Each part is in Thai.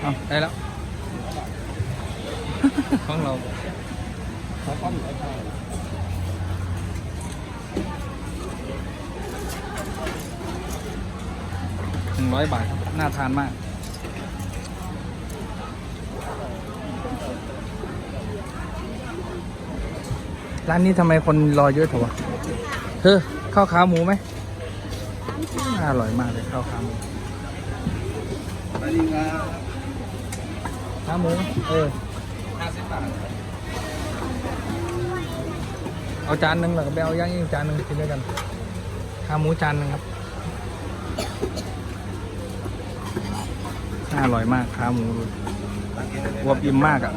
เอาได้แล้ว ของเราเขาป้อมไอ้ข้าวหนึ่งร้อยบาทครับน่าทานมาก ร้านนี้ทำไมคนรอเยอะเถอะวะเธอข้าวขาหมูไหมอร่อยมากเลยข้าวขาหมูสวัสดีครับ ขาหมู เออห้าสิบบาทเอาจานหนึ่งแล้วก็ไปเอาย่างอีกจานหนึ่งกินด้วยกันขาหมูจานหนึ่งครับ น่าอร่อยมากขาหมูดูอวบอิ่มมากอะ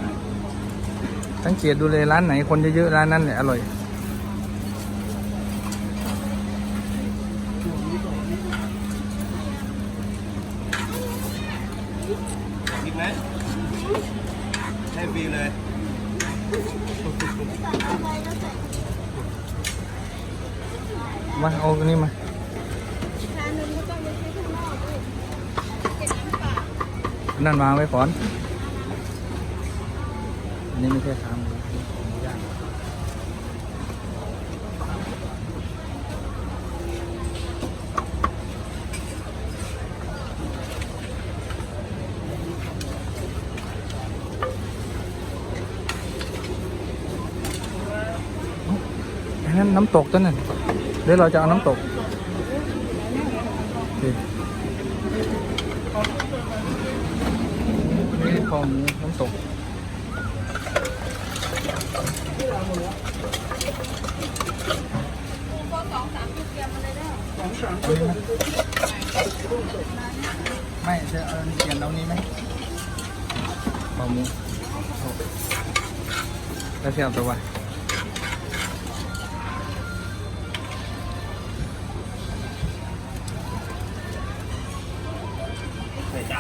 สังเกตดูเลยร้านไหนคนเยอะๆร้านนั้นแหละอร่อยกินไหม ให้ฟรีเลยมาเอาตัวนี้มาน,นั่นวางไว้ก่อนอันนี้ไม่ใช่ทาหมูหมูย่างอั นั้นน้ำตกต้นนั่นเดี๋ยวเราจะเอาน้ำตกนี่คอหมูน้ำตกสองสามสิบเกียร์มาเลยได้เอานี้ไม่จะเอาเปลี่ยนเอานี้ไหมคอหมูแล้วเสียบตัวไว้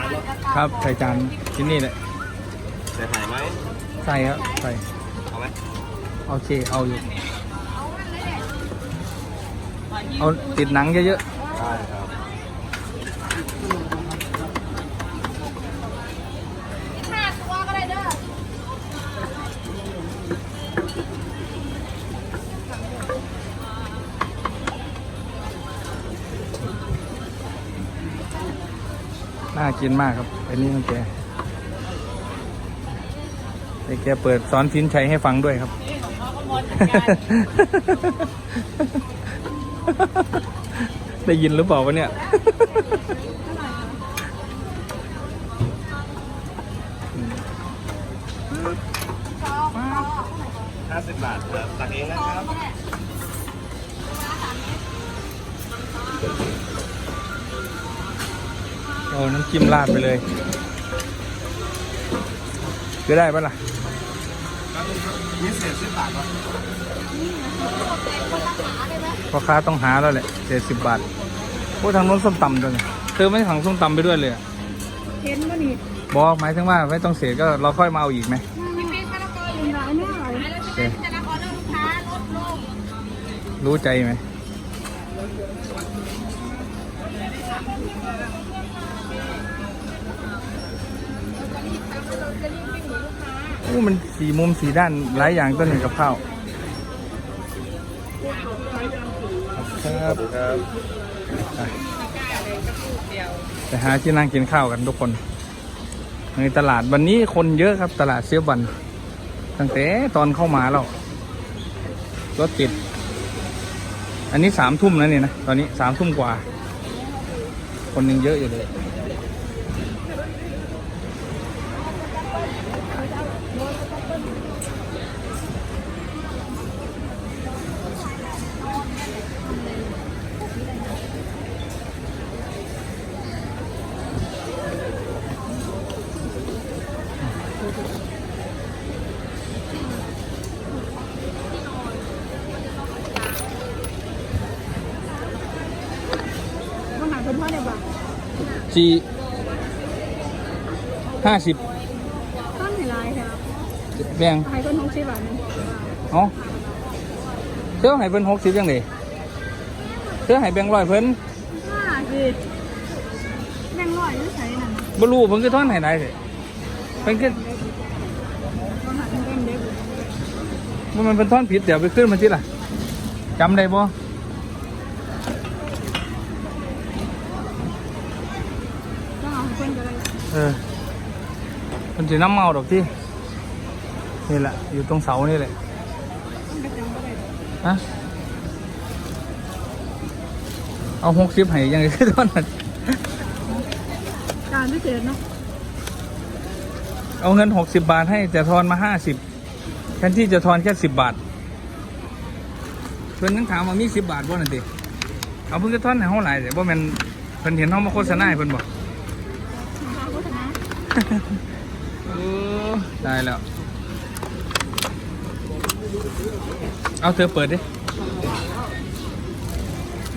ใส่จานแล้วครับใส่จานที่นี่แหละใส่ไข่ไหมใส่ครับใส่เอาไหมโอเคเอาอยู่เอาอันเลยแหละเอาติดหนังเยอะได้ครับ กินมากครับอันนี้ของแกแต่แกเปิดสอนสินชัยให้ฟังด้วยครับได้ยินหรือเปล่าวะเนี่ย เอาน้ำจิ้มราดไปเลยคือได้ปะล่ะมีเศษสิบบาทป่ะคนละขาได้ไหมพ่อค้าต้องหาแล้วแหละเจ็ดสิบบาทโอ้ทางโน้นส้มตำด้วยนี่เธอไม่สั่งส้มตำไปด้วยเลยอะเห็นป่ะนี่บอกหมายถึงว่าไม่ต้องเสียก็เราค่อยมาเอาอีกไหมพี่ปิ๊กมะละกออยู่ไหนเนี่ยแล้วจะเป็นจะรับออเดอร์ลูกค้าลดลงรู้ใจไหม อ้มันสีมุมสีด้านหลายอย่างต้นหนึ่งกับข้าวครับครับไปหาที่นั่งกินข้าวกันทุกคน ในตลาดวันนี้คนเยอะครับตลาดเซียบัน ตั้งแต่ตอนเข้ามาแล้วรถติด อันนี้สามทุ่มแล้วเนี่ยนะ ตอนนี้สามทุ่มกว่า คนยังเยอะอยู่เลย มาหาคนพ่อเนี่ยบ่ สี่ห้าสิบต้นไหนลายครับแบ่งขายคนหกสิบบาทนึงเอ๋อเธอให้เพิ่นหกสิบยังไงเธอให้แบ่งร้อยเพิ่นห้าสิแบ่งร้อยหรือใส่นั่นบ่รู้เพิ่นคือท่อนให้ได้เลยเเป็นขึ้นอาหารเด็กเด็กว่ามันเป็นท่อนผิดเดี๋ยวไปขึ้นมาที่ล่ะจำได้บ่ ต้องเอาให้คนก็ได้ เออมันจะน้ำเมาดอกที่นี่แหละ อยู่ตรงเสานี่แหละต้องไปจำก็ได้ฮะเอาหกสิบให้ยังไงคือตอนนั้นการพิเศษเนาะเอาเงินหกสิบบาทให้จะทอนมาห้าสิบแทนที่จะทอนแค่สิบบาทเพื่อนนั่งถามว่ามีสิบบาทบ่นั่นดิเอาเพิ่งจะทอนให้เท่าไหร่แต่ว่ามันเพิ่นเห็นห้องมาโฆษณาให้เพิ่นบอก ข้าวโฆษณา เออ ได้แล้ว เอาเธอเปิดดิ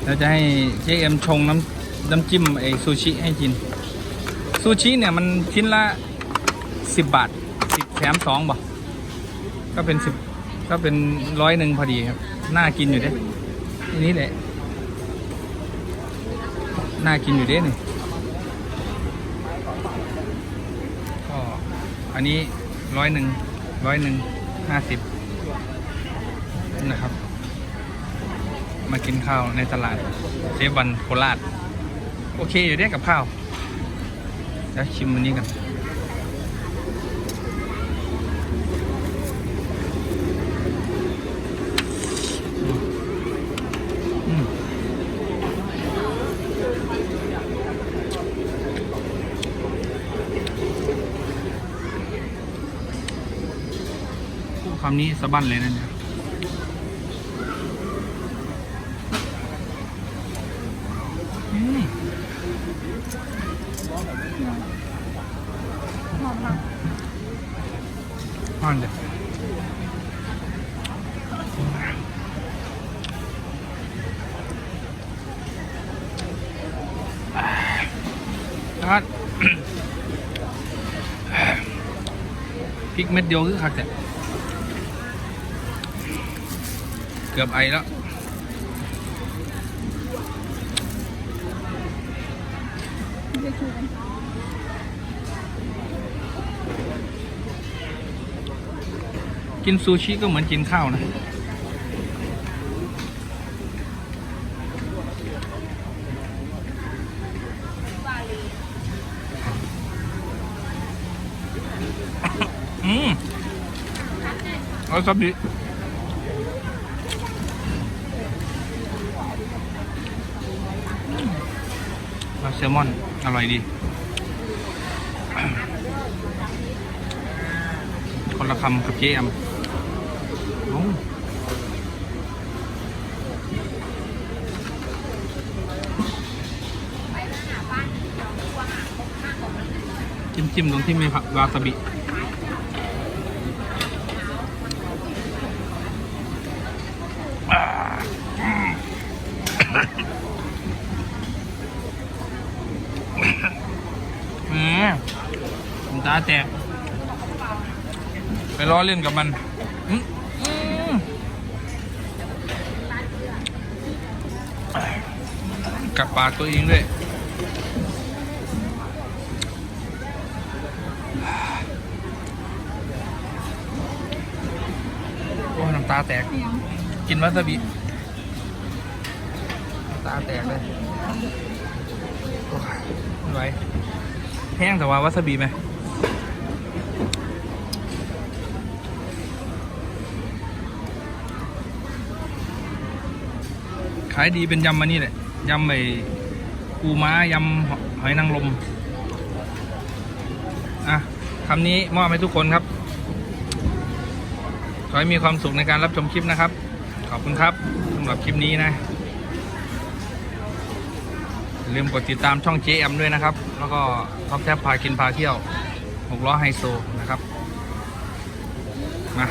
เราจะให้เจ๊เอ็มชงน้ำน้ำจิ้มไอซูชิให้กิน ซูชิเนี่ยมันชิ้นละสิบบาทสิบแถมสองบ่ก็เป็นสิบก็เป็นร้อยหนึ่งพอดีครับ น่ากินอยู่เด้ทีนี้แหละ น่ากินอยู่เด้นี่ก็ อันนี้ร้อยหนึ่งร้อยหนึ่งห้าสิบนะครับ มากินข้าวในตลาดเซฟวันโคราช โอเคอยู่เด้กับข้าว แล้วชิมวันนี้กัน พูดคำนี้สะบั้นเลยนะเนี่ยหอมมากอ่อนจ้ะครับพริกเม็ดเดียวคือคักแต่ เกือบไอแล้วกินซูชิก็เหมือนกินข้าวนะ อืมเอาซับดิ ลาแซลมอน อร่อยดี คนละคำกับเจมจิ้มๆตรงที่มีผักวาซาบิ อ่าอืมอืมน้ำตา แตก ไปล้อเล่นกับมันกับปากตัวเองด้วยโอ้น้ำตาแตก กินวาซาบิน้ำตาแตกเลยโอ้ยไม่ไหวแห้งแต่ว่าวาซาบิไหม ขายดีเป็นยำมานี่แหละยำไอ้ปูม้ายำหอยนางรมอะคำนี้มอบให้ทุกคนครับ ขอให้มีความสุขในการรับชมคลิปนะครับ ขอบคุณครับสำหรับคลิปนี้นะลืมกดติดตามช่อง JM ด้วยนะครับ แล้วก็ท็อปแทบพากินพาเที่ยวหกล้อไฮโซนะครับ มา